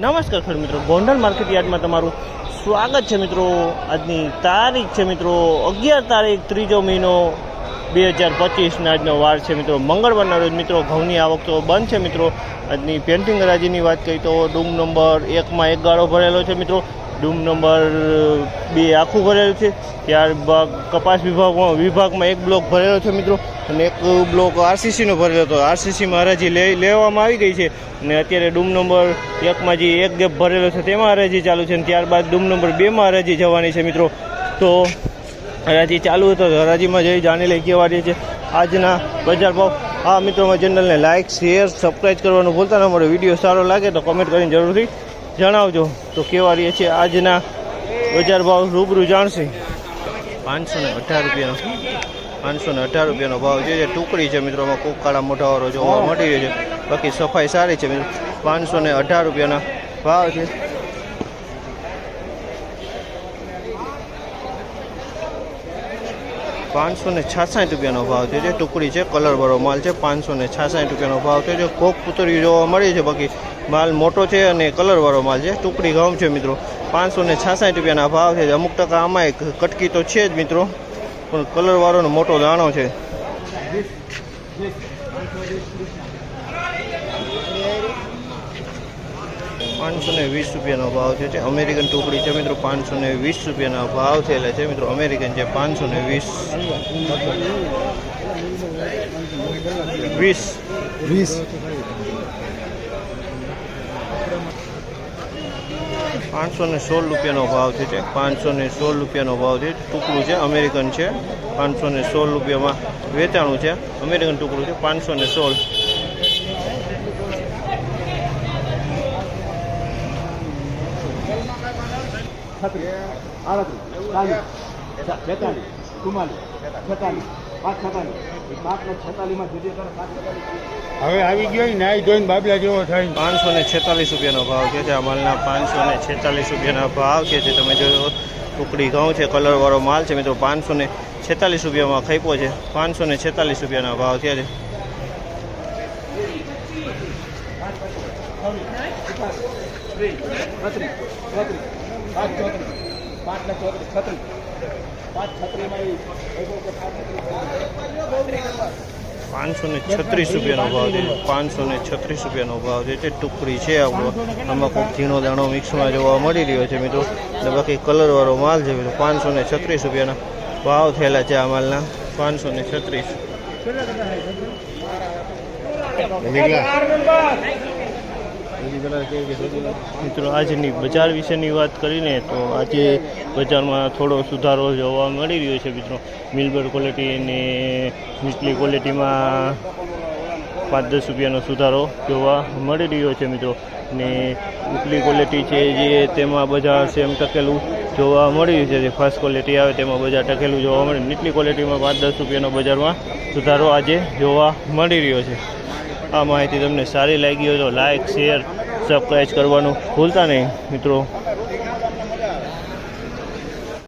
નમસ્કાર ખેડૂત મિત્રો. ગોંડલ માર્કેટ યાર્ડમાં તમારું સ્વાગત છે મિત્રો. આજની તારીખ છે મિત્રો અગિયાર તારીખ, ત્રીજો મહિનો બે હજાર પચીસના આજનો વાર છે મિત્રો. મંગળવારના રોજ મિત્રો ઘઉંની આવક તો બંધ છે મિત્રો. આજની પેન્ટિંગ હરાજીની વાત કરીએ તો ડૂમ નંબર એકમાં એક ગાળો ભરેલો છે મિત્રો. ડૂમ નંબર બે આખું ભરેલું છે. ત્યારબાદ કપાસ વિભાગમાં વિભાગમાં એક બ્લોક ભરેલો છે મિત્રો. અને એક બ્લોક આરસીસીનો ભરેલો હતો. આરસીસીમાં હરાજી લઈ લેવામાં આવી ગઈ છે. અને અત્યારે ડૂમ નંબર એકમાં જે એક ગેપ ભરેલો છે તેમાં હરાજી ચાલુ છે. અને ત્યારબાદ ડૂમ નંબર બેમાં હરાજી જવાની છે મિત્રો. તો હરાજી ચાલુ હતો. હરાજીમાં જઈ જાણી લઈ કેવા રહી છે. આજના બજાર ભાવ. આ મિત્રોમાં ચેનલને લાઇક શેર સબસ્ક્રાઈબ કરવાનું ભૂલતા ન મળે. વીડિયો સારો લાગે તો કમેન્ટ કરીને જરૂરથી જણાવજો. તો કેવા રહીએ છીએ આજના બજાર ભાવ રૂબરૂ જાણશે. પાંચસો ને અઢાર રૂપિયાનો, પાંચસો ને અઢાર રૂપિયાનો ભાવ છે, ટુકડી છે મિત્રોમાં કોક કાળા મોઢાવાળો જોવા મળી રહ્યો છે. બાકી સફાઈ સારી છે મિત્રો. પાંચસો ને અઢાર રૂપિયાના ભાવ છે. પાંચસો ને છાસઠ રૂપિયાનો ભાવ છે જે ટુકડી છે, કલરવાળો માલ છે. પાંચસો ને છાસઠ રૂપિયાનો ભાવ છે. જે કોક પુતળી જોવા મળી છે, બાકી માલ મોટો છે અને કલરવાળો માલ છે. ટુકડી ઘઉં છે મિત્રો. પાંચસો ને છાસઠ રૂપિયાના ભાવ છે. અમુક ટકા આમાં એક કટકી તો છે જ મિત્રો. પણ કલરવાળોનો મોટો દાણો છે. પાંચસો ને વીસ રૂપિયાનો ભાવ છે. અમેરિકન ટુકડી છે મિત્રો. પાંચસો ને વીસ રૂપિયાના ભાવ થયેલા છે મિત્રો. અમેરિકન છે પાંચસો ને વીસ. વીસ. વીસ. પાંચસો ને સોળ રૂપિયાનો ભાવ છે તે. પાંચસો ને સોળ રૂપિયાનો ભાવ છે. ટુકડું છે, અમેરિકન છે. પાંચસો ને સોળ રૂપિયામાં વેચાણું છે. અમેરિકન ટુકડું છે પાંચસો ને સોળ. છત્રીસ, આડત્રીસ, ચાલીસ, બેતાલીસ હવે આવી ગયો નાઈ ધોઈને બાબલા જેવો થાય પાંચસો ને છેતાલીસ રૂપિયાનો ભાવ છે આ માલના પાંચસો ને છેતાલીસ રૂપિયાના ભાવ છે જે તમે જો ટુકડી ઘઉં છે કલરવાળો માલ છે મિત્રો પાંચસો ને છેતાલીસ રૂપિયામાં ખૈપો છે. પાંચસો ને છેતાલીસ રૂપિયાના ભાવ છે ચોત્રીસ પાંચ ને ચોત્રીસ છત્રીસ. પાંચ છત્રીસ. પાંચસો ને છત્રીસ રૂપિયાનો ભાવ છે. પાંચસો ને છત્રીસ રૂપિયાનો ભાવ છે. તે ટુકડી છે આપણો આમાં કોઈ ઝીણો દાણો મિક્સમાં જોવા મળી રહ્યો છે મિત્રો. અને બાકી કલરવાળો માલ છે મિત્રો. પાંચસો ને છત્રીસ રૂપિયાના ભાવ થયેલા છે આ માલના. પાંચસો ને છત્રીસ. મિત્રો, આજની બજાર વિશેની વાત કરીને તો આજે બજારમાં થોડો સુધારો જોવા મળી રહ્યો છે, મિત્રો. મિલબર ક્વોલિટી અને નીચલી ક્વોલિટીમાં પાંચ દસ રૂપિયાનો સુધારો જોવા મળી રહ્યો છે, મિત્રો. ને ઉપલી ક્વોલિટી છે જે તેમાં બજાર સેમ ટકેલું જોવા મળી રહ્યું છે, જે ફર્સ્ટ ક્વોલિટી આવે તેમાં બજાર ટકેલું જોવા મળે. નીચલી ક્વોલિટીમાં પાંચ દસ રૂપિયાનો બજારમાં સુધારો આજે જોવા મળી રહ્યો છે. આ માહિતી તમને સારી લાગી હોય તો લાઇક શેર સબસ્ક્રાઈબ કરવાનું ભૂલતા નહીં મિત્રો.